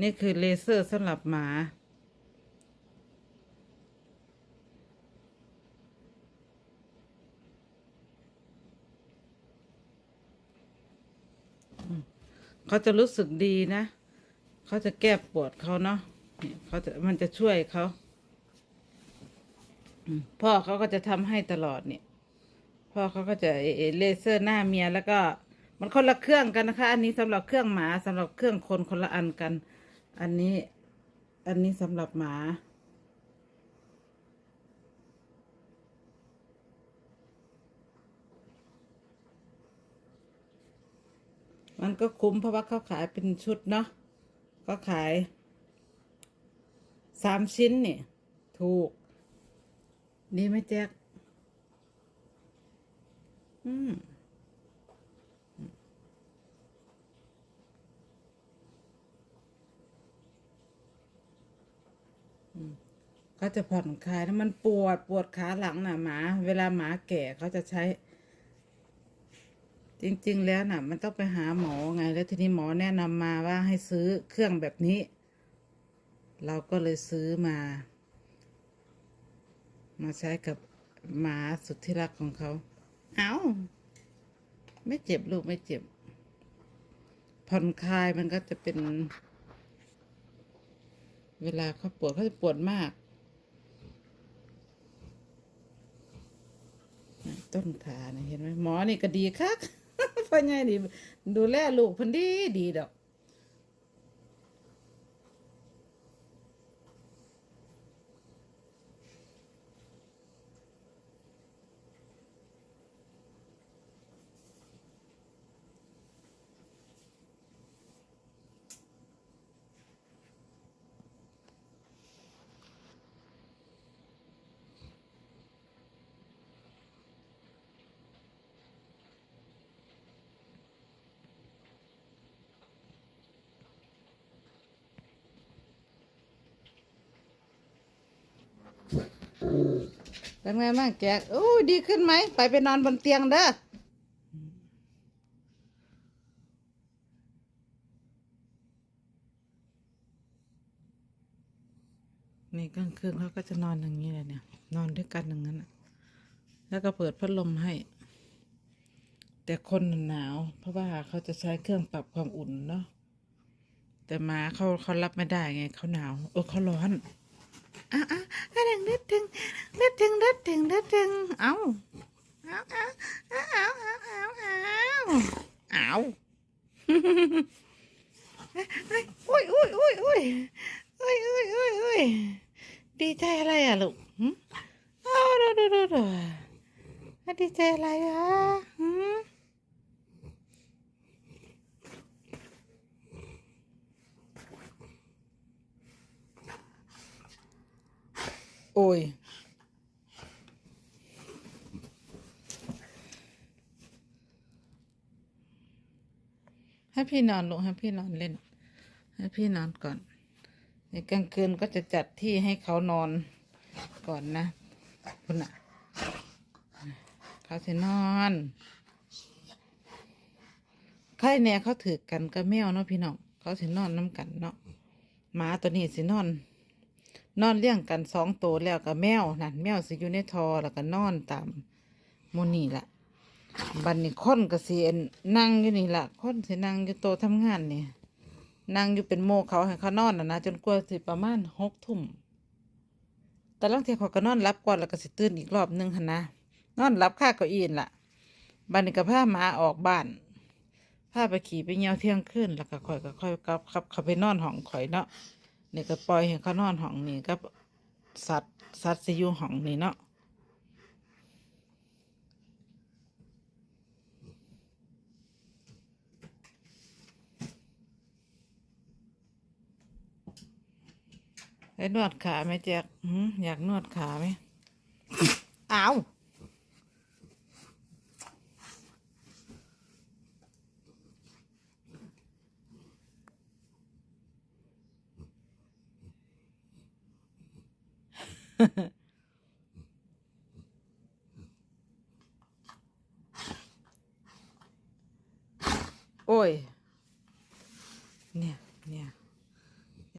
นี่คือเลเซอร์สำหรับหมา เขาจะรู้สึกดีนะ เขาจะแก้ปวดเขาเนาะเขาจะมันจะช่วยเขาพ่อเขาก็จะทำให้ตลอดเนี่ย พ่อเขาก็จะเออเลเซอร์หน้าเมียแล้วก็มันคนละเครื่องกันนะคะ อันนี้สำหรับเครื่องหมาสำหรับเครื่องคนคนละอันกัน อันนี้ อันนี้สำหรับหมา มันก็คุ้มเพราะว่าเขาขายเป็นชุดเนาะ ก็ขายสามชิ้นนี่ ถูกดีไหมแจ๊คอืม เขาจะผ่อนคลายแล้วมันปวดปวดขาหลังน่ะหมา เวลาหมาแก่เขาจะใช้ จริง ๆ แล้วน่ะ มันต้องไปหาหมอไง แล้วทีนี้หมอแนะนำมาว่าให้ซื้อเครื่องแบบนี้ เราก็เลยซื้อมา มาใช้กับหมาสุดที่รักของเขา เอาไม่เจ็บลูกไม่เจ็บ ผ่อนคลายมันก็จะเป็น เวลาเขาปวดเขาจะปวดมาก ต้นขาเนี่ยเห็นไหมหมอนี่ก็ดีคักพ่อใหญ่ดีดูแลลูกเพันดีดีดอก เป็นไงบ้างแกโอ้ดีขึ้นไหม ไปไปนอนบนเตียงเด้อนี่กลางคืนเขาก็จะนอนอย่างนี้เลยเนี่ย นอนด้วยกันอย่างนั้นแล้วก็เปิดพัดลมให้ แต่คนหนาว เพราะว่าเขาจะใช้เครื่องปรับความอุ่นเนาะแต่หมาเขาเขารับไม่ได้ไงเขาหนาว เออเขาร้อน อ้าวอ้าวอ้าวนึกถึงนึกถึงนึกถึงนึกถึงเอ้าเอ้าเอ้าเอ้าเอ้าเอ้าเอ้าเอ้าเอ้าอุ้ยอุ้ยอุ้ยอุ้ยอุ้ยอุ้ยอุ้ยอุ้ยดีใจอะไรอะลูกอ้าดูดูดูดูดีใจอะไรอะ โอ้ย ให้พี่นอนลูกให้พี่นอนเล่น ให้พี่นอนก่อนในกลางคืนก็จะจัดที่ให้เขานอนก่อนนะคุณอะเขาจะนอนใครเนี่ยเขาถือกันกับแมวเนาะพี่น้องเขาสินอนน้ำกันเนาะหมาตัวนี้สินอน นอนเลี้ยงกันสองตัวแล้วกับแมวนั่นแมวสิอยู่ในทอแล้วก็นอนตามมูนี่ละบันนี้ค้นก็สิอั่นนั่งอยู่นี่ละค้นสินั่งอยู่โตะทำงานนี่นั่งอยู่เป็นโมเขาให้เขานอนนะนะจนกว่าสิประมาณหกทุ่มแต่ลังเทียเขาก็นอนรับก่อนแล้วก็สิตื่นอีกรอบนึงหันนะนอนรับค่าเก้าอี้นั่นละบันนี้ก็พาหมาออกบ้านพาไปขี่ไปเงียวเที่ยงคืนแล้วก็ค่อยก็ค่อยกลับขับเขาไปนอนห้องข่อยเนาะ นี่ก็ปล่อยให้เขานอนห้องนี่ก็สัตว์สัตว์สิอยู่ห้องนี่เนาะให้นวดขาไหมแจ๊กอยากนวดขาไหมอ้าว Oi.